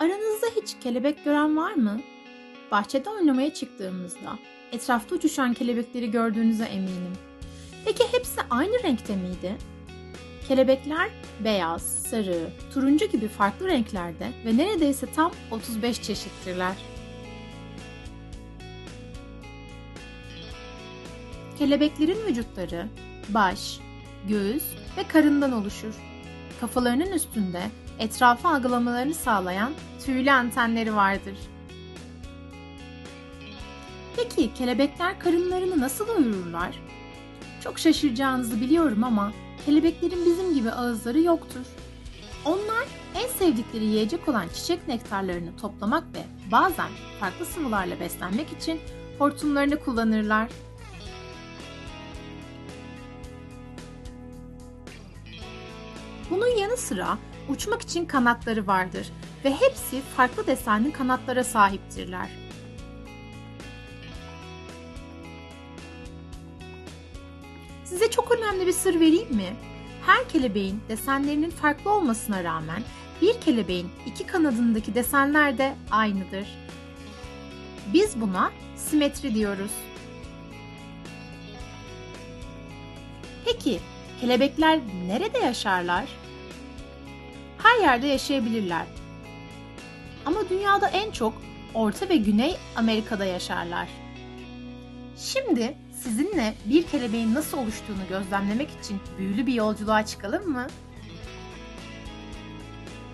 Aranızda hiç kelebek gören var mı? Bahçede oynamaya çıktığımızda etrafta uçuşan kelebekleri gördüğünüze eminim. Peki hepsi aynı renkte miydi? Kelebekler beyaz, sarı, turuncu gibi farklı renklerde ve neredeyse tam 35 çeşittirler. Kelebeklerin vücutları baş, göğüs ve karından oluşur. Kafalarının üstünde etrafı algılamalarını sağlayan tüylü antenleri vardır. Peki kelebekler karınlarını nasıl doyururlar? Çok şaşıracağınızı biliyorum ama kelebeklerin bizim gibi ağızları yoktur. Onlar en sevdikleri yiyecek olan çiçek nektarlarını toplamak ve bazen farklı sıvılarla beslenmek için hortumlarını kullanırlar. Bunun yanı sıra uçmak için kanatları vardır ve hepsi farklı desenli kanatlara sahiptirler. Size çok önemli bir sır vereyim mi? Her kelebeğin desenlerinin farklı olmasına rağmen bir kelebeğin iki kanadındaki desenler de aynıdır. Biz buna simetri diyoruz. Peki kelebekler nerede yaşarlar? Her yerde yaşayabilirler. Ama dünyada en çok Orta ve Güney Amerika'da yaşarlar. Şimdi sizinle bir kelebeğin nasıl oluştuğunu gözlemlemek için büyülü bir yolculuğa çıkalım mı?